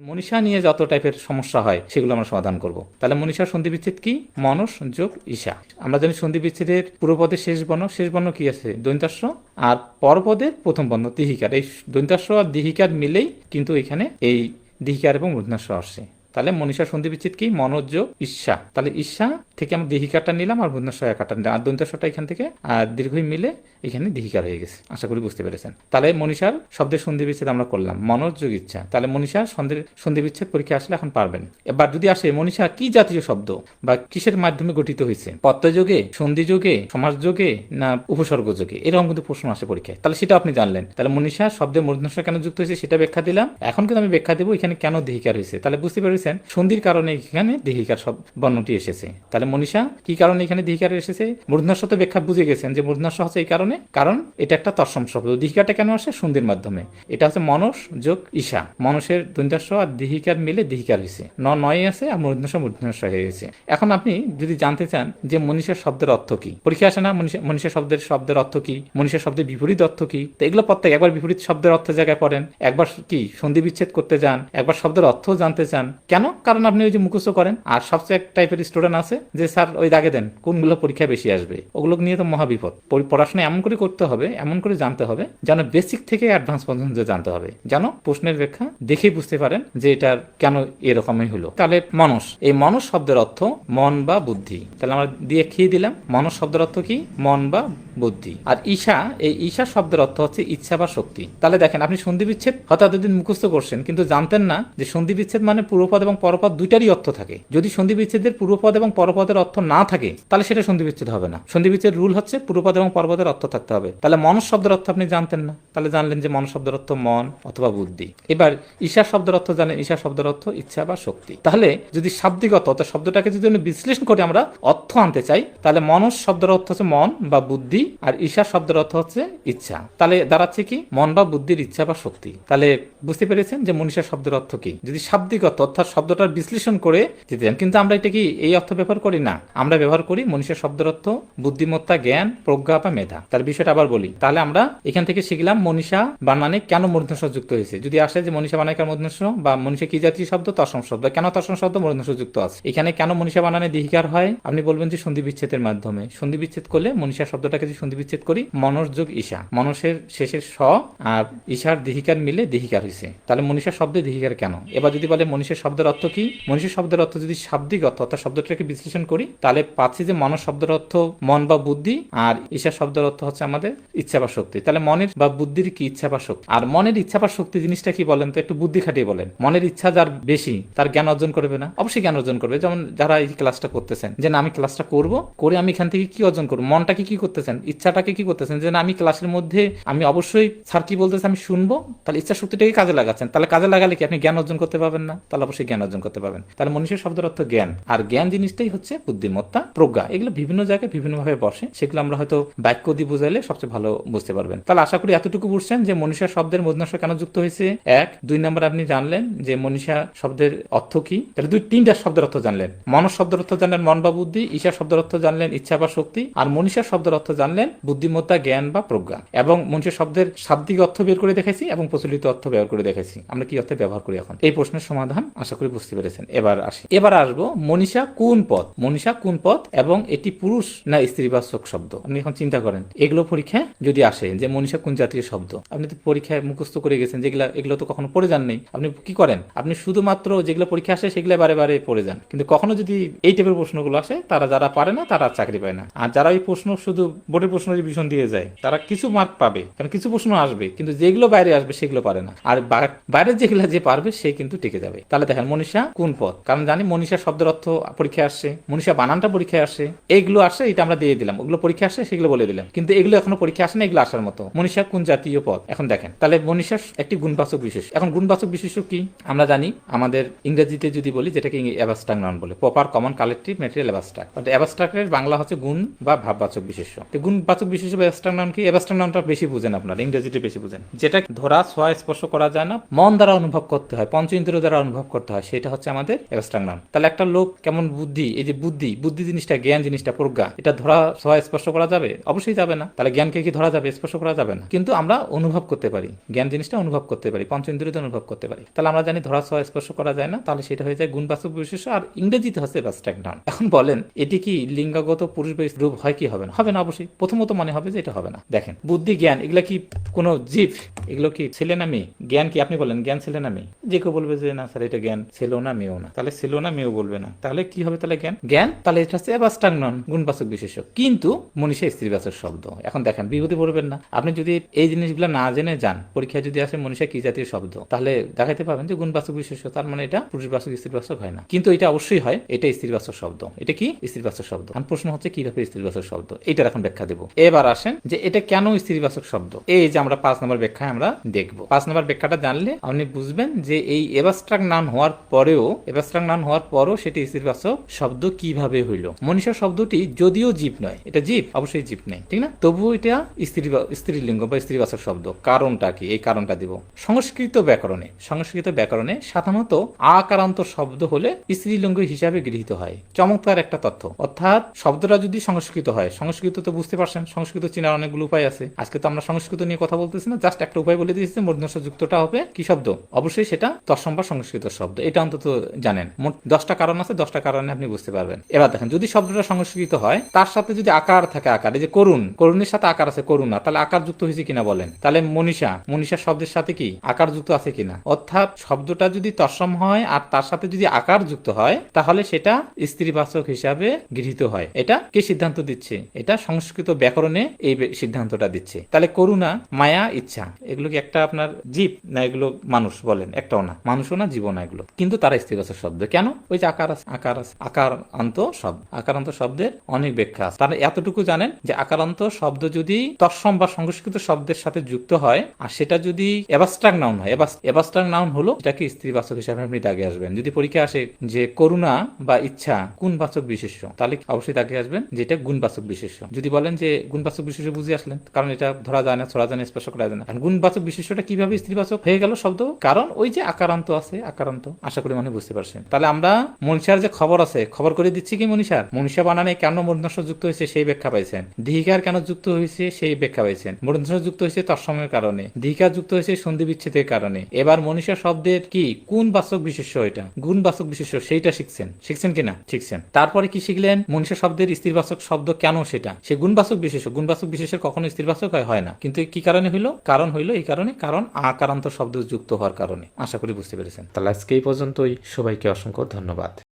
মনীষা নিয়ে যত টাইপের সমস্যা হয়, সেগুলো আমরা সমাধান করব। তাহলে মনীষার সন্ধি বিচ্ছেদ কি? মনস, যোগ, ঈশা। আমরা জানি সন্ধি বিচ্ছেদের পূর্বপদের শেষ বর্ণ। শেষ বর্ণ কি আছে? দৈন্তাস্য আর পরপদের প্রথম বর্ণ দিহিকার। এই দৈন্তাস্য আর দিহিকার মিলেই কিন্তু এখানে এই দিহিকার এবং মূর্ধনাস্য আসছে তাহলে মনীষা সন্ধি বিচ্ছেদ কি মনোযোগ ঈর্ষা তাহলে ঈর্ষা থেকে আমরা দিহিকারটা নিলাম আর ভুবনেশ্বর একাটা নিলাম আর দন্তাস্বরটা এখান থেকে, আর দীর্ঘই মিলে এখানে দিহিকার হয়ে গেছে। আশা করি বুঝতে পেরেছেন। তাহলে মনীষার শব্দের সন্ধি বিচ্ছেদ আমরা করলাম। মনোযোগ ইচ্ছা। তাহলে মনীষার সন্ধি সন্ধি বিচ্ছেদ পরীক্ষা আসলে এখন পারবেন। এবার যদি আসে, মনীষা কি জাতীয় শব্দ বা কিসের মাধ্যমে গঠিত হয়েছে? পত্রযোগে সন্ধি যোগে সমাজ যোগে না উপসর্গ যোগে এরকম কিন্তু প্রশ্ন আসে পরীক্ষায়। তাহলে সেটা আপনি জানলেন। তাহলে মনীষা শব্দের মূর্ধন্য কেন যুক্ত হয়েছে সেটা ব্যাখ্যা দিলাম। এখন কিন্তু আমি ব্যাখ্যা দেবো এখানে কেন দেহিকার হয়েছে। তাহলে বুঝতে পেরেছেন, সন্ধির কারণে এখানে দেহিকার সব বর্ণটি এসেছে। তাহলে মনীষা, কি কারণে এখানে দেহিকার এসেছে? মূর্ধন্য তো ব্যাখ্যা বুঝে গেছেন যে মূর্ধন্য হচ্ছে এই কারণে, কারণ এটা একটা তৎসম শব্দ। দিহিকাটা কেন আসে? সন্ধির মাধ্যমে। এটা হচ্ছে মনস যোগ ঈশা। মনসের দৈন্দাস্য আর দিহিকার মিলে দিহিকার হয়েছে। ন নয় আছে আর মূর্ধন্য মূর্ধন্য হয়ে গেছে। এখন আপনি যদি জানতে চান যে মনীষার শব্দের অর্থ কি, পরীক্ষা আসে না মনীষা মনীষা শব্দের শব্দের অর্থ কি? মনীষা শব্দের বিপরীত অর্থ কি? তো এগুলো প্রত্যেক একবার বিপরীত শব্দের অর্থ জায়গায় পড়েন। একবার কি সন্ধি বিচ্ছেদ করতে যান, একবার শব্দের অর্থ জানতে চান। কেন? কারণ আপনি ওই যে মুখস্থ করেন। আর সবচেয়ে এক টাইপের স্টুডেন্ট আছে যে স্যার ওই দাগে দেন, কোনগুলো পরীক্ষা বেশি আসবে? ওগুলো নিয়ে তো মহাবিপদ পড়াশোনা এমন করে করতে হবে, এমন করে জানতে হবে, যেন বেসিক থেকে অ্যাডভান্স পর্যন্ত জানতে হবে। যেন প্রশ্নের ব্যাখ্যা দেখেই বুঝতে পারেন যে এটার কেন এরকমই হলো। তাহলে মনস, এই মনস শব্দের অর্থ মন বা বুদ্ধি। তাহলে আমরা দিয়ে খেয়ে দিলাম, মনস শব্দের অর্থ কি? মন বা বুদ্ধি। আর ঈশা, এই ঈশা শব্দের অর্থ হচ্ছে ইচ্ছা বা শক্তি। তাহলে দেখেন, আপনি সন্ধি বিচ্ছেদ হয়তো এতদিন মুখস্থ করছেন, কিন্তু জানতেন না যে সন্ধি বিচ্ছেদ মানে পূর্বপদ এবং পরপদ দুইটারই অর্থ থাকে। যদি সন্ধি বিচ্ছেদের পূর্বপদ এবং পরপদের অর্থ না থাকে, তাহলে সেটা সন্ধি বিচ্ছেদ হবে না। সন্ধি বিচ্ছেদ রুল হচ্ছে পূর্বপদ এবং পরপদের অর্থ থাকতে হবে। তাহলে মনস শব্দের অর্থ আপনি জানতেন না। তাহলে জানলেন যে মনস শব্দের অর্থ মন অথবা বুদ্ধি। এবার ঈশা শব্দের অর্থ জানেন, ঈশা শব্দের অর্থ ইচ্ছা বা শক্তি। তাহলে যদি শাব্দিগত, অর্থাৎ শব্দটাকে যদি আমরা বিশ্লেষণ করে আমরা অর্থ আনতে চাই, তাহলে মনস শব্দের অর্থ হচ্ছে মন বা বুদ্ধি, আর ঈশা শব্দের অর্থ হচ্ছে ইচ্ছা। তাহলে দাঁড়াচ্ছে কি? মন বা বুদ্ধির ইচ্ছা বা শক্তি। তাহলে বুঝতে পেরেছেন যে মনীষা শব্দের অর্থ কি? যদি শাব্দিগত, অর্থাৎ শব্দটার বিশ্লেষণ করে দিতে চান কিন্তু আমরা এটা কি এই অর্থ ব্যবহার করি? না। আমরা ব্যবহার করি মনীষা শব্দের অর্থ বুদ্ধিমত্তা, জ্ঞান, প্রজ্ঞা বা মেধা। তার বিষয়টা আবার বলি। তাহলে আমরা এখান থেকে শিখলাম মনীষা বানানে কেন মূর্ধন্য যুক্ত হয়েছে। যদি আসে যে মনীষা বানানে কেন মূর্ধন্য বা মনীষা কি জাতীয় শব্দ? তসম শব্দ কেন তসম শব্দ মূর্ধন্য যুক্ত আছে। এখানে কেন মনীষা বানানে দিহিকার হয়? আপনি বলবেন যে সন্ধি বিচ্ছেদের মাধ্যমে। সন্ধি বিচ্ছেদ করলে মনীষা শব্দটাকে যদি সন্ধি বিচ্ছেদ করি, মনস যোগ ঈশা। মনসের শেষের স আর ঈশার দিহিকার মিলে দিহিকার হয়েছে তাহলে মনীষা শব্দে দিহিকার কেন? এবার যদি বলে মনীষের শব্দের অর্থ কি? মনীষের শব্দের অর্থ যদি শাব্দিক অর্থ, অর্থাৎ শব্দটাকে বিশ্লেষণ করি, তাহলে পাচ্ছি যে মন শব্দের অর্থ মন বা বুদ্ধি, আর ঈশা শব্দের অর্থ হচ্ছে আমাদের ইচ্ছা বা শক্তি। তাহলে মনের বা বুদ্ধির কি ইচ্ছা বা শক্তি? আর মনের ইচ্ছা বা শক্তি জিনিসটা কি বলেন তো? একটু বুদ্ধি খাটিয়ে বলেন। মনের ইচ্ছা যার বেশি, তার জ্ঞান অর্জন করবে না? অবশ্যই জ্ঞান অর্জন করবে। যেমন যারা এই ক্লাসটা করতেছেন, যে না, আমি ক্লাসটা করব, করে আমি এখান থেকে কি অর্জন করব? মনটাকে কি করতেছেন? ইচ্ছাটাকে কি করতেছেন? যে না, আমি ক্লাসের মধ্যে আমি অবশ্যই স্যার কি বলতেছে আমি শুনব, তাহলে ইচ্ছা শক্তিটাকে কাজে লাগাচ্ছেন। তাহলে কাজে লাগালে কি আপনি জ্ঞান অর্জন করতে পারবেন না? তাহলে অবশ্যই জ্ঞান অর্জন করতে পারবেন। তাহলে মনীষের শব্দের অর্থ জ্ঞান। আর জ্ঞান জিনিসটাই হচ্ছে বুদ্ধিমত্তা, প্রজ্ঞা, এগুলো বিভিন্ন জায়গায় বিভিন্ন ভাবে বসে, সেগুলো আমরা হয়তো বাক্য দিয়ে বুঝাইলে সবচেয়ে ভালো বুঝতে পারবেন। তাহলে আশা করি এতটুকু বুঝছেন যে মনীষা শব্দের মধ্যনাশ কেন যুক্ত হয়েছে? এক, দুই নম্বর আপনি জানলেন যে মনীষা শব্দের অর্থ কি? তাহলে দুই, তিনটা শব্দের অর্থ জানলেন। মনস শব্দের অর্থ জানলেন মন বা বুদ্ধি, ঈশা শব্দের অর্থ জানলেন ইচ্ছা বা শক্তি, আর মনীষা শব্দের অর্থ জানলেন বুদ্ধিমত্তা, জ্ঞান বা প্রজ্ঞা। এবং মনীষা শব্দের শাব্দিক অর্থ বের করে দেখেছি এবং প্রচলিত অর্থ ব্যবহার করে দেখেছি আমরা কি অর্থে ব্যবহার করি এখন? এই প্রশ্নের সমাধান আশা করি বুঝতে পেরেছেন। এবার আসি। এবার আসব মনীষা কোন পদ? মনীষা কোন পদ এবং এটি পুরুষ না স্ত্রীবাচক শব্দ? আপনি এখন চিন্তা করেন, এগুলো পরীক্ষায় যদি আসে, যে মনীষা কোন জাতীয় শব্দ? আপনি তো পরীক্ষায় মুখস্থ করে গেছেন, যেগুলা, এগুলো তো কখনো পড়ে যান নেই। আপনি কি করেন? আপনি শুধুমাত্র যেগুলো পরীক্ষা আসে, সেগুলো বারে বারে পড়ে যান। কিন্তু কখনো যদি এই টাইপের প্রশ্নগুলো আসে, তারা যারা পারে না, তারা চাকরি পায় না। আর যারা এই প্রশ্ন শুধু বোর্ডের প্রশ্ন রিভিশন দিয়ে যায়, তারা কিছু মার্ক পাবে। কারণ কিছু প্রশ্ন আসবে, কিন্তু যেগুলো বাইরে আসবে, সেগুলো পারে না। আর বাইরের যেগুলো যে পারবে, সে কিন্তু টিকে যাবে। তাহলে দেখেন, মনীষা কোন পদ কারণ জানি মনীষা শব্দের অর্থ পরীক্ষায় আসছে মনীষা বানানটা পরীক্ষায় আসে এইগুলো আসে, এটা আমরা দিয়ে দিলাম। ওগুলো পরীক্ষা আসে, সেগুলো বলে দিলাম। কিন্তু এগুলো এখনও পরীক্ষা আসে না, এগুলো আসার মতো। মনীষা কোন জাতীয় পদ? এখন দেখেন, তাহলে মনীষা একটি গুণবাচক বিশেষ। এখন গুণবাচক বিশেষ কি? আমরা জানি, আমাদের ইংরেজিতে যদি বলি, যেটাকে অ্যাবাস্ট্রাক নাউন বলে proper common collective material abstract অ্যাবাস্ট্রাকের Bangla হচ্ছে গুণ বা ভাববাচক বিশেষ্য। গুণবাচক বিশেষ বা অ্যাবাস্ট্রাক নাউন কি? অ্যাবাস্ট্রাক নাউনটা বেশি বুঝেন আপনারা, ইংরেজিতে বেশি বুঝেন। যেটা ধরা, ছোঁয়া, স্পর্শ করা যায় না, মন দ্বারা অনুভব করতে হয়, পঞ্চ ইন্দ্রিয় দ্বারা অনুভব করতে হয়, সেটা হচ্ছে আমাদের অ্যাবাস্ট্রাক নাউন তাহলে একটা লোক কেমন বুদ্ধি, এই যে বুদ্ধি বুদ্ধি জিনিসটা, জ্ঞান জিনিসটা প্রজ্ঞা। এটা ধরা সবাই স্পর্শ করা যাবে? অবশ্যই যাবে না। তাহলে জ্ঞানকে কি ধরা যাবে? স্পর্শ করা যাবে না। কিন্তু আমরা অনুভব করতে পারি। জ্ঞান জিনিসটা অনুভব করতে পারি, পঞ্চেন্দ্রিয়তে অনুভব করতে পারি। তাহলে আমরা জানি ধরা সবাই স্পর্শ করা যায় না। তাহলে সেটা হয়ে যায় গুণবাচক বিশেষ আর ইংরেজিতে হচ্ছে নাউন এখন বলেন, এটি কি লিঙ্গাগত পুরুষ রূপ হয় কি হবে না? হবে না অবশ্যই। প্রথমত মনে হবে যে এটা হবে না। দেখেন, বুদ্ধি, জ্ঞান, এগুলো কি কোনো জীব? এগুলো কি ছেলে না মেয়ে? জ্ঞান কি আপনি বলেন, জ্ঞান ছেলে না মেয়ে? যে কেউ বলবে যে, না স্যার, এটা জ্ঞান। ছেলেও না, মেয়েও না। তাহলে ছেলেও না, মেয়েও বলবে না। তাহলে কি হবে তাহলে জ্ঞান? জ্ঞান, তাহলে এটা হচ্ছে অ্যাবস্ট্রাক্ট নন, গুণবাচক বিশেষ কিন্তু মনীষা স্ত্রীবাচক শব্দ। এখন দেখেন, বিভূতি পড়বেন না। আপনি যদি এই জিনিসগুলো না জেনে যান, পরীক্ষায় যদি আসে মনীষা কি জাতীয় শব্দ, তাহলে দেখাতে পাবেন যে গুণবাচক বিশেষ তার মানে এটা পুরুষবাচক, স্ত্রীবাচক হয় না। কিন্তু এটা অবশ্যই হয়, এটা স্ত্রীবাচক শব্দ। এটা কি? স্ত্রীবাচক শব্দ। এখন প্রশ্ন হচ্ছে, কীভাবে স্ত্রীবাচক শব্দ? এটার এখন ব্যাখ্যা দেবো। এবার আসেন যে এটা কেন স্ত্রীবাচক শব্দ? এই যে আমরা পাঁচ নম্বর ব্যাখ্যায় আমরা দেখব। পাঁচ নম্বর ব্যাখ্যাটা জানলে আপনি বুঝবেন যে এই এবাস্ট্রাক নাম হওয়ার পরেও এবাস্ট্রাক নাম হওয়ার পরও সেটি স্ত্রীবাচক শব্দ কীভাবে হইল? মনীষা শব্দটি যদিও জীব নয়, এটা জীব, অবশ্যই জীব নেই, ঠিক না? তবুও এটা স্ত্রী স্ত্রীলিঙ্গ বা স্ত্রীবাচক শব্দ, কারণটা কি? এই কারণটা দিব। সংস্কৃত ব্যাকরণে সংস্কৃত ব্যাকরণে সাধারণত আকারান্ত শব্দ হলে স্ত্রীলিঙ্গ হিসাবে গৃহীত হয়। চমৎকার একটা তথ্য। অর্থাৎ শব্দটা যদি সংস্কৃত হয়, সংস্কৃত তো বুঝতে পারছেন, সংস্কৃত চেনার অনেকগুলো উপায় আছে। আজকে তো আমরা সংস্কৃত নিয়ে কথা বলতেছি না, জাস্ট একটা উপায় বলে দিয়েছি মূর্ধন্য যুক্তটা হবে কি শব্দ? অবশ্যই সেটা তৎসম বা সংস্কৃত শব্দ, এটা অন্তত জানেন। মোট দশটা কারণ আছে, দশটা কারণে আপনি বুঝতে পারবেন। এবার দেখেন, যদি শব্দটা সংস্কৃত হয়, তার সাথে যদি আকার থাকে আকার, এই যে করুণ, করুণের সাথে আকার আছে, করুণা তাহলে আকার যুক্ত হয়েছে কিনা বলেন? তাহলে মনীষা মনীষা শব্দের সাথে কি? আকার যুক্ত আছে কিনা? অর্থাৎ শব্দটা যদি তৎসম হয় আর তার সাথে যদি আকার যুক্ত হয়, তাহলে সেটা স্ত্রীবাচক হিসাবে গৃহীত হয়। এটা কে সিদ্ধান্ত দিচ্ছে? এটা সংস্কৃত ব্যাকরণে এই সিদ্ধান্তটা দিচ্ছে। তাহলে করুণা, মায়া, ইচ্ছা, এগুলো কি একটা আপনার জীব না এগুলো মানুষ বলেন? একটাও না। মানুষও না জীবন এগুলো। কিন্তু তারা স্ত্রীবাচক শব্দ। কেন? ওই যে আকার আছে আকার আছে, আকার আন্ত শব্দ আকারান্ত শব্দের অনেক ব্যাখ্যা আছে। তারা এতটুকু জানেন যে আকারান্ত শব্দ যদি তৎসম বা সংস্কৃত শব্দের সাথে যুক্ত হয়, আর সেটা যদি এবাস্ট্রাক নাউন হয় এবাস্ট্রাক নাউন হলো সেটাকে স্ত্রীবাচক হিসাবে আপনি দাগে আসবেন। যদি পরীক্ষা আসে যে করুণা বা ইচ্ছা গুণবাচক বিশেষ্য, তাহলে অবশ্যই দাগে আসবেন যেটা গুণবাচক বিশেষ্য। যদি বলেন যে গুণবাচক বিশেষ্য বুঝে আসলেন, কারণ এটা ধরা যায় না, ছড়া যায় না, স্পর্শ করা যায় না। গুণবাচক বিশেষ্যটা কীভাবে স্ত্রীবাচক হয়ে গেল শব্দ? কারণ ওই যে আকারান্ত আছে, আকারান্ত, আশা করি মানে বুঝতে পারছেন। তাহলে আমরা মনীষার যে খবর আছে, খবর করে দিচ্ছি কি মনীষার মনীষা বানানে কেন মূর্ধন্য যুক্ত হয়েছে সেই ব্যাখ্যা পাইছেন। দিহিকার কেন যুক্ত হয়েছে সেই ব্যাখ্যা পাইছেন। মূর্ধন্য যুক্ত হয়েছে তৎসমের কারণে। দিহিকার যুক্ত হয়েছে সন্ধি বিচ্ছেদের কারণে। এবার মনীষা শব্দের কি, কোন বাচক বিশেষ্য এটা? গুণ বাচক বিশেষ্য, সেইটা শিখছেন। শিখছেন কিনা? শিখছেন। তারপরে কি শিখলেন? মনীষা শব্দের স্ত্রীবাচক শব্দ কেন সেটা? সে গুণবাচক বিশেষ্য গুণবাচক বিশেষের কখনো স্ত্রীবাচক হয় না। কিন্তু কি কারণে হইল? কারণ হইল এই কারণে, কারণ আকারান্ত শব্দ যুক্ত হওয়ার কারণে। আশা করি বুঝতে পেরেছেন। তাহলে আজকে এই পর্যন্তই। সবাইকে অসংখ্য ধন্যবাদ।